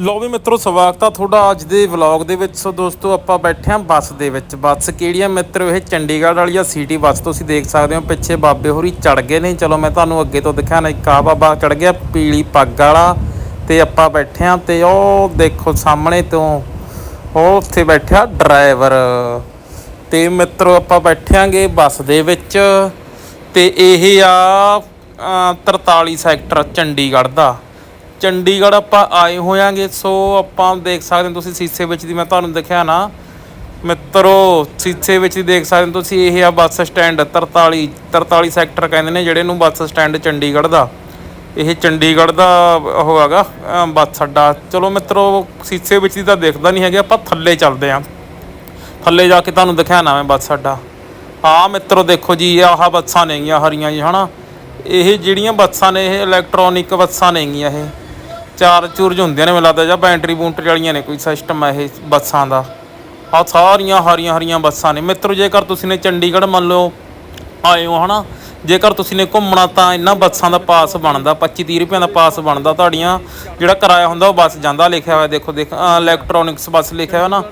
ਲੋ ਵੀ ਮਿੱਤਰੋ ਸਵਾਗਤ ਆ ਤੁਹਾਡਾ ਅੱਜ ਦੇ ਵਲੌਗ ਦੇ ਵਿੱਚ। ਸੋ ਦੋਸਤੋ ਆਪਾਂ ਬੈਠੇ ਆਂ ਬੱਸ ਦੇ ਵਿੱਚ। ਬੱਸ ਕਿਹੜੀ ਆ ਮਿੱਤਰੋ? ਇਹ ਚੰਡੀਗੜ੍ਹ ਵਾਲੀ ਆ ਸਿਟੀ ਬੱਸ ਤੁਸੀਂ ਦੇਖ ਸਕਦੇ ਹੋ। ਪਿੱਛੇ ਬਾਬੇ ਹੋਰੀ ਚੜ ਗਏ ਨੇ। ਚਲੋ ਮੈਂ ਤੁਹਾਨੂੰ ਅੱਗੇ ਤੋਂ ਦਿਖਾਣਾ। ਇੱਕ ਆ ਬਾਬਾ ਚੜ ਗਿਆ ਪੀਲੀ ਪੱਗ ਵਾਲਾ। ਤੇ ਆਪਾਂ ਬੈਠੇ ਆਂ ਤੇ ਉਹ ਦੇਖੋ ਸਾਹਮਣੇ ਤੋਂ ਉਹ ਉੱਥੇ ਬੈਠਿਆ ਡਰਾਈਵਰ। ਤੇ ਮਿੱਤਰੋ ਆਪਾਂ ਬੈਠਿਆਂਗੇ ਬੱਸ ਦੇ ਵਿੱਚ। ਤੇ ਇਹ ਆ ਅ, 43 ਸੈਕਟਰ ਚੰਡੀਗੜ੍ਹ ਦਾ। ਚੰਡੀਗੜ੍ਹ ਆਪਾਂ ਆਏ ਹੋਇਆਂਗੇ, ਸੋ ਆਪਾਂ ਦੇਖ ਸਕਦੇ ਹੋ ਤੁਸੀਂ ਸੀਸੇ ਵਿੱਚ ਦੀ, ਮੈਂ ਤੁਹਾਨੂੰ ਦਿਖਿਆ ਨਾ। ਮਿੱਤਰੋ, ਸੀਸੇ ਵਿੱਚ ਹੀ ਦੇਖ ਸਕਦੇ ਹੋ ਤੁਸੀਂ, ਇਹ ਆ ਬੱਸ ਸਟੈਂਡ 43 43 ਸੈਕਟਰ ਕਹਿੰਦੇ ਨੇ, ਜਿਹੜੇ ਨੂੰ ਬੱਸ ਸਟੈਂਡ ਚੰਡੀਗੜ੍ਹ ਦਾ। ਇਹ ਚੰਡੀਗੜ੍ਹ ਦਾ ਉਹ ਹੈਗਾ ਬੱਸ ਅੱਡਾ। ਚਲੋ ਮਿੱਤਰੋ, ਸੀਸੇ ਵਿੱਚ ਦੀ ਤਾਂ ਦੇਖਦਾ ਨਹੀਂ ਹੈਗਾ, ਆਪਾਂ ਥੱਲੇ ਚੱਲਦੇ ਆਂ ਥੱਲੇ ਜਾ ਕੇ ਤੁਹਾਨੂੰ ਦਿਖਾਣਾ ਮੈਂ ਬੱਸ ਅੱਡਾ। ਆਹ ਮਿੱਤਰੋ, ਦੇਖੋ ਜੀ, ਆਹ ਬੱਸਾਂ ਨੇਗੀਆਂ ਹਰੀਆਂ ਜੀ, ਹਨਾ। ਇਹ ਜਿਹੜੀਆਂ ਬੱਸਾਂ ਨੇ, ਇਹ ਇਲੈਕਟ੍ਰੋਨਿਕ ਬੱਸਾਂ ਨੇਗੀਆਂ ਇਹ। ਚਾਰ ਚੂਰਜ ਹੁੰਦੀਆਂ ਨੇ, ਮੈਨੂੰ ਲੱਗਦਾ ਜਾਂ ਬੈਂਟਰੀ ਬੂਟਰੀ ਵਾਲੀਆਂ ਨੇ ਕੋਈ ਸਿਸਟਮ ਹੈ ਇਹ ਬੱਸਾਂ ਦਾ। ਆਹ ਸਾਰੀਆਂ ਹਰੀਆਂ ਹਰੀਆਂ ਬੱਸਾਂ ਨੇ। ਮਿੱਤਰੋ, ਜੇਕਰ ਤੁਸੀਂ ਨੇ ਚੰਡੀਗੜ੍ਹ ਮੰਨ ਲਓ ਆਏ ਹੋ, ਹਨਾ, ਜੇਕਰ ਤੁਸੀਂ ਨੇ ਘੁੰਮਣਾ ਤਾਂ ਇਹਨਾਂ ਬੱਸਾਂ ਦਾ ਪਾਸ ਬਣਦਾ 25 30 ਰੁਪਏ ਦਾ ਪਾਸ ਬਣਦਾ, ਤੁਹਾਡੀਆਂ ਜਿਹੜਾ ਕਿਰਾਇਆ ਹੁੰਦਾ ਉਹ ਬੱਸ ਜਾਂਦਾ, ਲਿਖਿਆ ਹੋਇਆ ਦੇਖੋ, ਦੇਖ ਇਲੈਕਟ੍ਰੋਨਿਕਸ ਬੱਸ ਲਿਖਿਆ ਹੋਇਆ ਨਾ।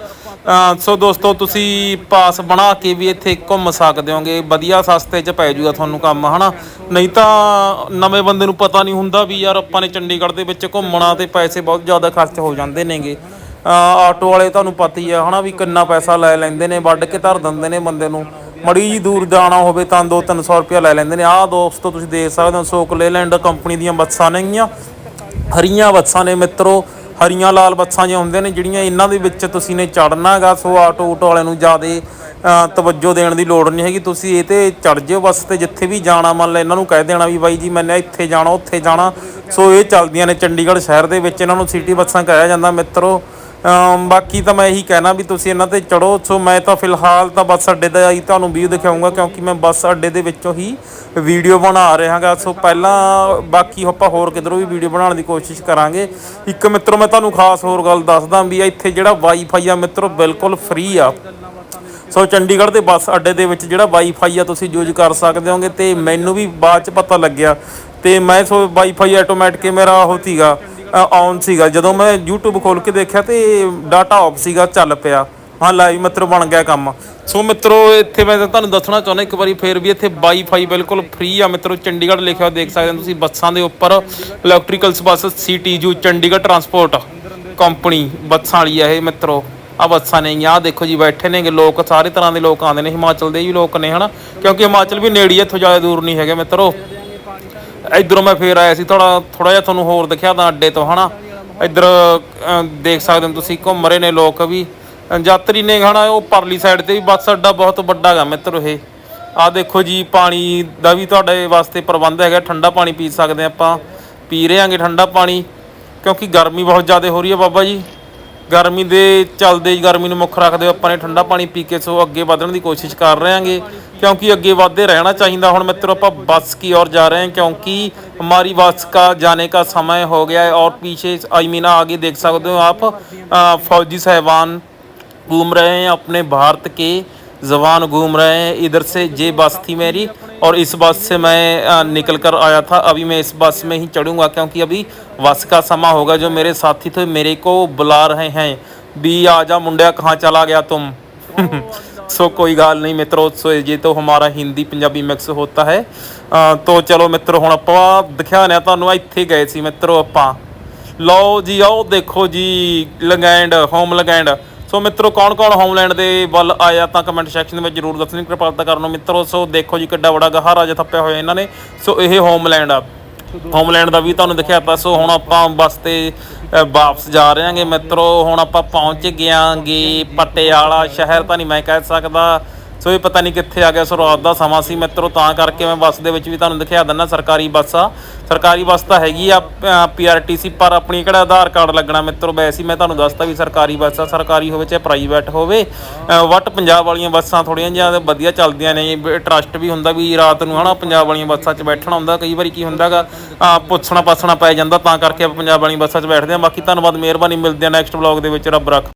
ਸੋ ਦੋਸਤੋ, ਤੁਸੀਂ ਪਾਸ ਬਣਾ ਕੇ ਵੀ ਇੱਥੇ ਘੁੰਮ ਸਕਦੇ ਹੋਗੇ। ਵਧੀਆ ਸਸਤੇ 'ਚ ਪੈ ਜੂਗਾ ਤੁਹਾਨੂੰ ਕੰਮ, ਹਨਾ? ਨਹੀਂ ਤਾਂ ਨਵੇਂ ਬੰਦੇ ਨੂੰ ਪਤਾ ਨਹੀਂ ਹੁੰਦਾ ਵੀ ਯਾਰ ਆਪਾਂ ਨੇ ਚੰਡੀਗੜ੍ਹ ਦੇ ਵਿੱਚ ਘੁੰਮਣਾ ਤੇ ਪੈਸੇ ਬਹੁਤ ਜ਼ਿਆਦਾ ਖਰਚ ਹੋ ਜਾਂਦੇ ਨੇਗੇ। ਆਟੋ ਵਾਲੇ ਤੁਹਾਨੂੰ ਪਤਾ ਹੀ ਆ, ਹਨਾ, ਵੀ ਕਿੰਨਾ ਪੈਸਾ ਲੈ ਲੈਂਦੇ ਨੇ, ਵੱਢ ਕੇ ਧਰ ਦਿੰਦੇ ਨੇ ਬੰਦੇ ਨੂੰ। ਮੜੀ ਜੀ ਦੂਰ ਜਾਣਾ ਹੋਵੇ ਤਾਂ 2-300 ਰੁਪਇਆ ਲੈ ਲੈਂਦੇ ਨੇ। ਆਹ ਦੋਸਤੋ, ਤੁਸੀਂ ਦੇਖ ਸਕਦੇ ਹੋ ਸੋਕ ਲੇਲੈਂਡ ਕੰਪਨੀ ਦੀਆਂ ਬੱਸਾਂ ਨੇਗੀਆਂ। ਹਰੀਆਂ ਬੱਸਾਂ ਨੇ ਮਿੱਤਰੋ ਹਰੀਆਂ ਲਾਲ ਬੱਸਾਂ ਜਿਹੀਆਂ ਹੁੰਦੀਆਂ ਨੇ, ਜਿਹੜੀਆਂ ਇਹਨਾਂ ਦੇ ਵਿੱਚ ਤੁਸੀਂ ਨੇ ਚੜਨਾ ਹੈਗਾ ਸੋ ਆਟੋ ਊਟੋ ਵਾਲਿਆਂ ਨੂੰ ਜ਼ਿਆਦੇ ਤਵੱਜੋ ਦੇਣ ਦੀ ਲੋੜ ਨਹੀਂ ਹੈਗੀ। ਤੁਸੀਂ ਇਹ ਤੇ ਚੜ ਜਿਓ ਬੱਸ ਤੇ, ਜਿੱਥੇ ਵੀ ਜਾਣਾ, ਮੰਨ ਲੈ ਇਹਨਾਂ ਨੂੰ ਕਹਿ ਦੇਣਾ ਵੀ ਬਾਈ ਜੀ ਮੈਨੇ ਇੱਥੇ ਜਾਣਾ, ਉੱਥੇ ਜਾਣਾ। ਸੋ ਇਹ ਚੱਲਦੀਆਂ ਨੇ ਚੰਡੀਗੜ੍ਹ ਸ਼ਹਿਰ ਦੇ ਵਿੱਚ, ਇਹਨਾਂ ਨੂੰ ਸਿਟੀ ਬੱਸਾਂ ਕਹਿਆ ਜਾਂਦਾ, ਮਿੱਤਰੋ। ਬਾਕੀ ਤਾਂ ਮੈਂ ਇਹੀ ਕਹਿਣਾ ਵੀ ਤੁਸੀਂ ਇਹਨਾਂ ਤੇ ਚੜੋ ਸੋ ਮੈਂ ਤਾਂ ਫਿਲਹਾਲ ਤਾਂ ਬੱਸ ਅੱਡੇ ਦਾ ਹੀ ਤੁਹਾਨੂੰ ਵੀਡੀਓ ਦਿਖਾਉਂਗਾ, ਕਿਉਂਕਿ ਮੈਂ ਬੱਸ ਅੱਡੇ ਦੇ ਵਿੱਚੋਂ ਹੀ ਵੀਡੀਓ ਬਣਾ ਰਿਹਾਗਾ। ਸੋ ਪਹਿਲਾਂ ਬਾਕੀ ਆਪਾਂ ਹੋਰ ਕਿਧਰੋਂ ਵੀ ਵੀਡੀਓ ਬਣਾਉਣ ਦੀ ਕੋਸ਼ਿਸ਼ ਕਰਾਂਗੇ। ਇੱਕ ਮਿੱਤਰੋ, ਮੈਂ ਤੁਹਾਨੂੰ ਖਾਸ ਹੋਰ ਗੱਲ ਦੱਸਦਾ ਵੀ ਇੱਥੇ ਜਿਹੜਾ ਵਾਈਫਾਈ ਆ ਮਿੱਤਰੋ, ਬਿਲਕੁਲ ਫ੍ਰੀ ਆ। ਸੋ ਚੰਡੀਗੜ੍ਹ ਦੇ ਬੱਸ ਅੱਡੇ ਦੇ ਵਿੱਚ ਜਿਹੜਾ ਵਾਈਫਾਈ ਆ, ਤੁਸੀਂ ਯੂਜ਼ ਕਰ ਸਕਦੇ ਹੋਗੇ ਤੇ ਮੈਨੂੰ ਵੀ ਬਾਅਦ ਚ ਪਤਾ ਲੱਗਿਆ। ਤੇ ਮੈਂ ਸੋ ਵਾਈਫਾਈ ਆਟੋਮੈਟਿਕ ਮੇਰਾ ਉਹ ਸੀਗਾ। ਔਨ ਸੀਗਾ। ਜਦੋਂ ਮੈਂ YouTube ਖੋਲ ਕੇ ਦੇਖਿਆ ਤੇ ਡਾਟਾ ਆਫ ਸੀਗਾ, ਚੱਲ ਪਿਆ। ਹਾਂ ਲਾਈਵ ਮਿੱਤਰੋ, ਬਣ ਗਿਆ ਕੰਮ। ਸੋ ਮਿੱਤਰੋ, ਇੱਥੇ ਮੈਂ ਤੁਹਾਨੂੰ ਦੱਸਣਾ ਚਾਹੁੰਦਾ, ਇੱਕ ਵਾਰੀ ਫੇਰ ਵੀ ਇੱਥੇ ਵਾਈਫਾਈ ਬਿਲਕੁਲ ਫ੍ਰੀ ਆ। ਮਿੱਤਰੋ, ਚੰਡੀਗੜ੍ਹ ਲਿਖਿਆ ਦੇਖ ਸਕਦੇ ਹੋ ਤੁਸੀਂ, ਬੱਸਾਂ ਦੇ ਉੱਪਰ। Electricals bus CTU Chandigarh transport company ਬੱਸਾਂ ਵਾਲੀ ਆ ਇਹ, ਮਿੱਤਰੋ। ਆ ਬੱਸਾਂ ਨੇ, ਆਹ ਦੇਖੋ ਜੀ, ਬੈਠੇ ਨੇਗੇ ਲੋਕ, ਸਾਰੇ ਤਰ੍ਹਾਂ ਦੇ ਲੋਕ ਆਉਂਦੇ ਨੇ, ਹਿਮਾਚਲ ਦੇ ਵੀ ਲੋਕ ਨੇ, ਹਨਾ। ਕਿਉਂਕਿ ਹਿਮਾਚਲ ਵੀ ਨੇੜੀ ਇੱਥੋਂ ਜ਼ਿਆਦਾ ਦੂਰ ਨਹੀਂ ਹੈਗੇ, ਮਿੱਤਰੋ। ਇਧਰੋਂ ਮੈਂ ਫੇਰ ਆਇਆ ਸੀ ਥੋੜਾ ਥੋੜਾ ਜਿਹਾ ਤੁਹਾਨੂੰ ਹੋਰ ਦਿਖਿਆ ਤਾਂ ਅੱਡੇ ਤੋਂ, ਹਨਾ? ਇਧਰ ਦੇਖ ਸਕਦੇ ਹੋ ਤੁਸੀਂ, ਘੁੰਮ ਰਹੇ ਨੇ ਲੋਕ ਵੀ। ਯਾਤਰੀ ਨੇ, ਹਨਾ, ਉਹ ਪਰਲੀ ਸਾਈਡ ਤੇ ਵੀ ਬੱਸ ਅੱਡਾ ਬਹੁਤ ਵੱਡਾ ਹੈਗਾ ਮਿੱਤਰੋ ਇਹ। ਆ ਦੇਖੋ ਜੀ, ਪਾਣੀ ਦਾ ਵੀ ਤੁਹਾਡੇ ਵਾਸਤੇ ਪ੍ਰਬੰਧ ਹੈਗਾ, ਠੰਡਾ ਪਾਣੀ ਪੀ ਸਕਦੇ ਆਪਾਂ। ਪੀ ਰਹੇ ਹਾਂਗੇ ਠੰਡਾ ਪਾਣੀ, ਕਿਉਂਕਿ ਗਰਮੀ ਬਹੁਤ ਜ਼ਿਆਦਾ ਹੋ ਰਹੀ ਹੈ ਬਾਬਾ ਜੀ। ਗਰਮੀ ਦੇ ਚੱਲਦੇ ਗਰਮੀ ਨੂੰ ਮੁੱਖ ਰੱਖਦੇ ਹੋਏ ਆਪਾਂ ਨੇ, ਠੰਡਾ ਪਾਣੀ ਪੀ ਕੇ ਸੋ ਅੱਗੇ ਵਧਣ ਦੀ ਕੋਸ਼ਿਸ਼ ਕਰ ਰਹੇ ਹਾਂਗੇ। क्योंकि आगे वादे रहना चाहिए हूँ मित्रों आप बस की ओर जा रहे हैं क्योंकि हमारी बस का जाने का समय हो गया है और पीछे आई मीना आगे देख सकते हो आप फौजी साहबान घूम रहे हैं अपने भारत के जवान घूम रहे हैं इधर से ये बस थी मेरी और इस बस से मैं निकल कर आया था अभी मैं इस बस में ही चढ़ूँगा क्योंकि अभी बस का समा होगा जो मेरे साथी थे मेरे को बुला रहे हैं भी आजा मुंडिया कहाँ चला गया तुम सो कोई गाल नहीं मित्रों सो ये तो हमारा हिंदी पंजाबी ਮਿਕਸ ਹੋਤਾ ਹੈ ਅ, ਤੋ ਚਲੋ ਮਿੱਤਰੋ ਹੁਣ ਆਪਾਂ ਦਿਖਾਣਿਆ ਤੁਹਾਨੂੰ ਇੱਥੇ ਗਏ ਸੀ ਮਿੱਤਰੋ ਆਪਾਂ ਲਓ ਜੀ ਆਓ ਦੇਖੋ ਜੀ ਲੰਗੈਂਡ ਹੋਮ ਲੰਗੈਂਡ ਸੋ ਮਿੱਤਰੋ ਕੌਣ ਕੌਣ ਹੋਮਲੈਂਡ ਦੇ ਵੱਲ ਆਇਆ ਤਾਂ ਕਮੈਂਟ ਸੈਕਸ਼ਨ ਦੇ ਵਿੱਚ ਜਰੂਰ ਦੱਸਣੀ ਕਿਰਪਾਲਤਾ ਕਰਨੋ ਮਿੱਤਰੋ ਸੋ ਦੇਖੋ ਜੀ ਕਿੱਡਾ ਬੜਾ ਗਹਾਰਾ ਜਿਹਾ ਥੱਪਿਆ ਹੋਇਆ ਇਹਨਾਂ ਨੇ ਸੋ ਇਹ ਹੋਮਲੈਂਡ ਆ ਹੋਮਲੈਂਡ ਦਾ ਵੀ ਤੁਹਾਨੂੰ ਦਿਖਿਆ ਤਾਂ ਸੋ ਹੁਣ ਆਪਾਂ ਬੱਸ ਤੇ ਵਾਪਸ ਜਾ ਰਹੇ ਹਾਂਗੇ। ਮਿੱਤਰੋ, ਹੁਣ ਆਪਾਂ ਪਹੁੰਚ ਗਿਆਂਗੇ ਪਟਿਆਲਾ ਸ਼ਹਿਰ, ਤਾਂ ਨਹੀਂ ਮੈਂ ਕਹਿ ਸਕਦਾ ਸੋ ਇਹ ਪਤਾ ਨਹੀਂ ਕਿੱਥੇ ਆ ਗਿਆ। ਸੋ ਰਾਤ ਦਾ ਸਮਾਂ ਸੀ ਮਿੱਤਰੋ, ਤਾਂ ਕਰਕੇ ਮੈਂ ਬੱਸ ਦੇ ਵਿੱਚ ਵੀ ਤੁਹਾਨੂੰ ਦਿਖਾ ਦਿੰਦਾ, ਸਰਕਾਰੀ ਬੱਸ ਆ। ਸਰਕਾਰੀ ਬੱਸ ਤਾਂ ਹੈਗੀ ਆ ਪੀਆਰਟੀਸੀ ਪਰ ਆਪਣੀ ਕਿਹੜਾ ਆਧਾਰ ਕਾਰਡ ਲੱਗਣਾ ਮਿੱਤਰੋ? ਵੈਸੇ ਮੈਂ ਤੁਹਾਨੂੰ ਦੱਸਤਾ ਵੀ ਸਰਕਾਰੀ ਬੱਸ ਆ, ਸਰਕਾਰੀ ਹੋਵੇ ਚਾਹੇ ਪ੍ਰਾਈਵੇਟ ਹੋਵੇ। ਵਟ ਪੰਜਾਬ ਵਾਲੀਆਂ ਬੱਸਾਂ ਥੋੜੀਆਂ ਜਿਹਾ ਵਧੀਆ ਚੱਲਦੀਆਂ ਨੇ। ਟਰਸਟ ਵੀ ਹੁੰਦਾ ਵੀ ਰਾਤ ਨੂੰ ਹਨਾ ਪੰਜਾਬ ਵਾਲੀਆਂ ਬੱਸਾਂ 'ਚ ਬੈਠਣਾ ਹੁੰਦਾ, ਕਈ ਵਾਰੀ ਕੀ ਹੁੰਦਾਗਾ ਪੁੱਛਣਾ ਪਾਸਣਾ ਪੈ ਜਾਂਦਾ, ਤਾਂ ਕਰਕੇ ਆਪਾਂ ਪੰਜਾਬ ਵਾਲੀਆਂ ਬੱਸਾਂ 'ਚ ਬੈਠਦੇ ਹਾਂ। ਬਾਕੀ ਧੰਨਵਾਦ, ਮਿਹਰਬਾਨੀ, ਮਿਲਦੇ ਆ ਨੈਕਸਟ ਵਲੌਗ ਦੇ ਵਿੱਚ। ਰੱਬ ਰੱਖ।